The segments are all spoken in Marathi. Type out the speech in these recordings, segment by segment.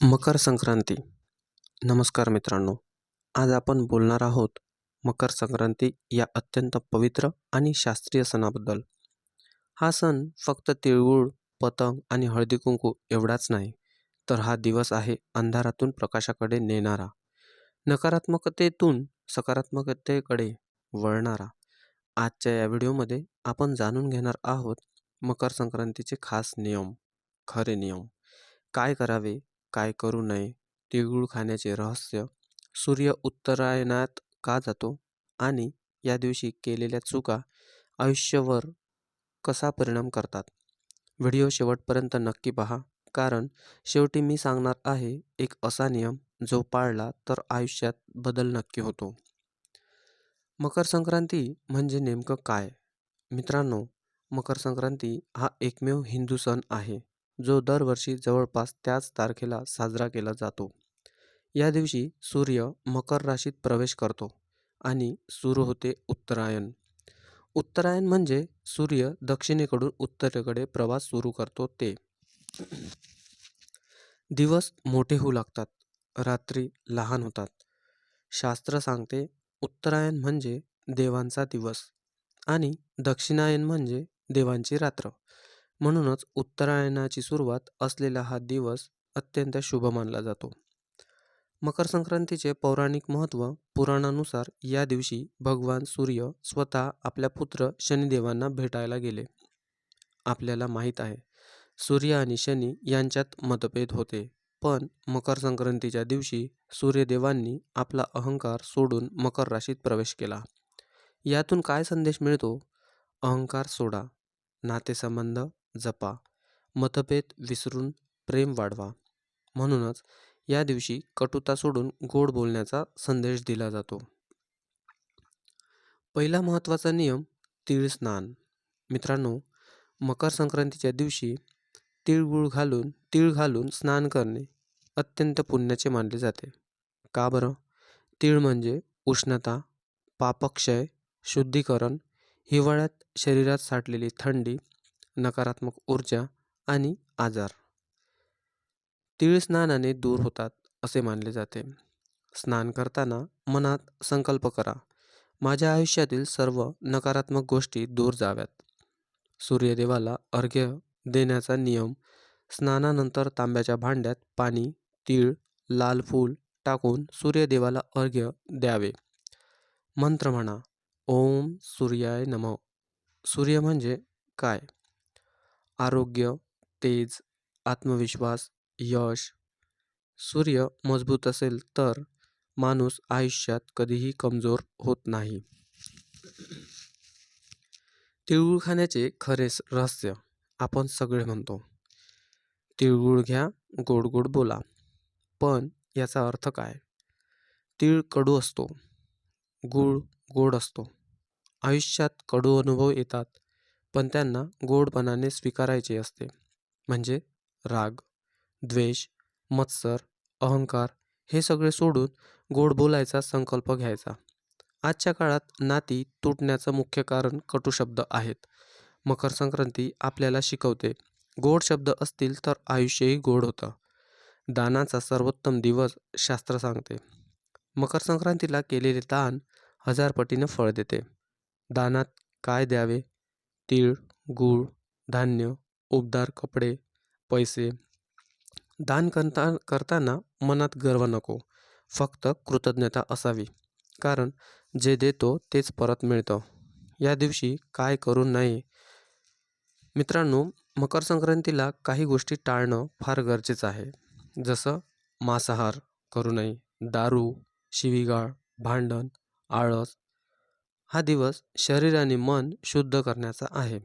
मकर संक्रांती. नमस्कार मित्रांनो आज आपण बोलणार आहोत मकर संक्रांती या अत्यंत पवित्र आणि शास्त्रीय सणाबद्दल. हा सण फक्त तिळगुळ पतंग आणि हळदी कुंकू एवढाच नाही तर हा दिवस आहे अंधारातून प्रकाशाकडे नेणारा. नकारात्मकतेतून सकारात्मकतेकडे वळणारा. आजच्या या व्हिडिओमध्ये आपण जाणून घेणार आहोत मकर संक्रांतीचे खास नियम खरे नियम. काय करावे काय करू नये तिळगुळ खाण्याचे रहस्य सूर्य उत्तरायणात का जातो आणि या दिवशी केलेल्या चुका आयुष्यावर कसा परिणाम करतात? व्हिडिओ शेवटपर्यंत नक्की पहा कारण शेवटी मी सांगणार आहे एक असा नियम जो पाळला तर आयुष्यात बदल नक्की होतो. मकर संक्रांती म्हणजे नेमकं काय? मित्रांनो मकर संक्रांती हा एकमेव हिंदू सण आहे. जो दरवर्षी जवळपास त्याच तारखेला साजरा केला जातो. या दिवशी सूर्य मकर राशीत प्रवेश करतो आणि सुरू होते उत्तरायण. उत्तरायण म्हणजे सूर्य दक्षिणेकडून उत्तरेकडे प्रवास सुरू करतो ते. दिवस मोठे होऊ लागतात रात्री लहान होतात. शास्त्र सांगते उत्तरायण म्हणजे देवांचा दिवस आणि दक्षिणायन म्हणजे देवांची रात्र. म्हणूनच उत्तरायणाची सुरुवात असलेला हा दिवस अत्यंत शुभ मानला जातो. मकर संक्रांतीचे पौराणिक महत्त्व पुराणानुसार या दिवशी भगवान सूर्य स्वतः आपल्या पुत्र शनिदेवांना भेटायला गेले. आपल्याला माहीत आहे सूर्य आणि शनी यांच्यात मतभेद होते पण मकर संक्रांतीच्या दिवशी सूर्यदेवांनी आपला अहंकार सोडून मकर राशीत प्रवेश केला. यातून काय संदेश मिळतो? अहंकार सोडा नातेसंबंध जपा. मतभेद विसरून प्रेम वाढवा. म्हणूनच या दिवशी कटुता सोडून गोड बोलण्याचा संदेश दिला जातो. पहिला महत्त्वाचा नियम तीळ स्नान. मित्रांनो मकर संक्रांतीच्या दिवशी तिळगुळ घालून तीळ घालून स्नान करणे अत्यंत पुण्याचे मानले जाते. का बरं? तीळ म्हणजे उष्णता पापक्षय शुद्धीकरण हिवाळ्यात शरीरात साठलेली थंडी नकारात्मक ऊर्जा आणि आजार. तीळ स्नानाने दूर होतात असे मानले जाते. स्नान करताना मनात संकल्प करा. माझ्या आयुष्यातील सर्व नकारात्मक गोष्टी दूर जाव्यात. सूर्यदेवाला अर्घ्य देण्याचा नियम स्नानानंतर तांब्याच्या भांड्यात पाणी तीळ लाल फूल टाकून सूर्यदेवाला अर्घ्य द्यावे. मंत्र म्हणा ओम सूर्याय नम. सूर्य म्हणजे काय? आरोग्य तेज आत्मविश्वास यश. सूर्य मजबूत असेल तर माणूस आयुष्यात कधीही कमजोर होत नाही. तिळगुळ खाण्याचे खरे रहस्य आपण सगळे म्हणतो. तिळगुळ घ्या गोड गोड बोला. पण याचा अर्थ काय? तीळ कडू असतो. गुळ गोड असतो. आयुष्यात कडू अनुभव येतात. पण त्यांना गोडपणाने स्वीकारायचे असते. म्हणजे राग द्वेष मत्सर अहंकार हे सगळे सोडून गोड बोलायचा संकल्प घ्यायचा. आजच्या काळात नाती तुटण्याचं मुख्य कारण कटू शब्द आहेत. मकर संक्रांती आपल्याला शिकवते. गोड शब्द असतील तर आयुष्यही गोड होतं. दानाचा सर्वोत्तम दिवस शास्त्र सांगते. मकर संक्रांतीला केलेले दान हजार पटीनं फळ देते. दानात काय द्यावे? तीळ गूळ धान्य उबदार कपडे पैसे. दान करता करताना मनात गर्व नको. फक्त कृतज्ञता असावी. कारण जे देतो तेच परत मिळतं. या दिवशी काय करू नये? मित्रांनो मकर संक्रांतीला काही गोष्टी टाळणं फार गरजेचं आहे. जसं मांसाहार करू नये. दारू शिवीगाळ भांडण आळस हा दिवस शरीर आणि मन शुद्ध करण्याचा आहे.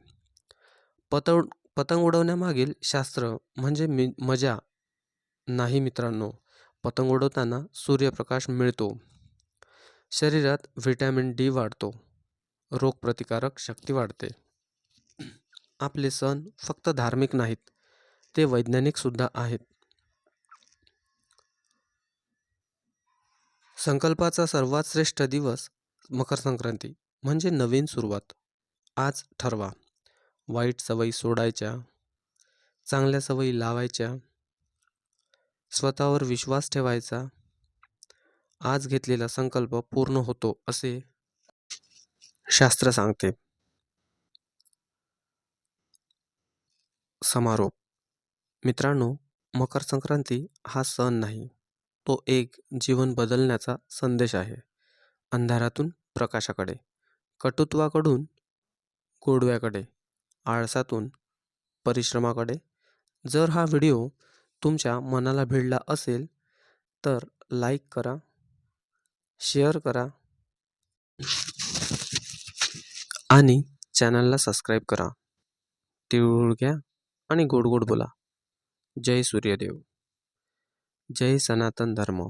पतंग पतंग उडवण्यामागील शास्त्र म्हणजे मी मजा. नाही मित्रांनो पतंग उडवताना सूर्यप्रकाश मिळतो. शरीरात व्हिटॅमिन डी वाढतो. रोगप्रतिकारक शक्ती वाढते. आपले सण फक्त धार्मिक नाहीत ते वैज्ञानिकसुद्धा आहेत. संकल्पाचा सर्वात श्रेष्ठ दिवस मकर संक्रांती म्हणजे नवीन सुरुवात. आज ठरवा. वाईट सवयी सोडायच्या. चांगल्या सवयी लावायच्या. स्वतःवर विश्वास ठेवायचा. आज घेतलेला संकल्प पूर्ण होतो असे शास्त्र सांगते. समारोप. मित्रांनो मकर संक्रांती हा सण नाही. तो एक जीवन बदलण्याचा संदेश आहे. अंधारातून प्रकाशाकडे कटुत्वाकडून गोडव्याकडे आळसातून परिश्रमाकडे. जर हा व्हिडिओ तुमच्या मनाला भिडला असेल तर लाईक करा शेअर करा आणि चॅनलला सबस्क्राईब करा. तिळगुळ घ्या आणि गोड गोड बोला. जय सूर्यदेव. जय सनातन धर्म.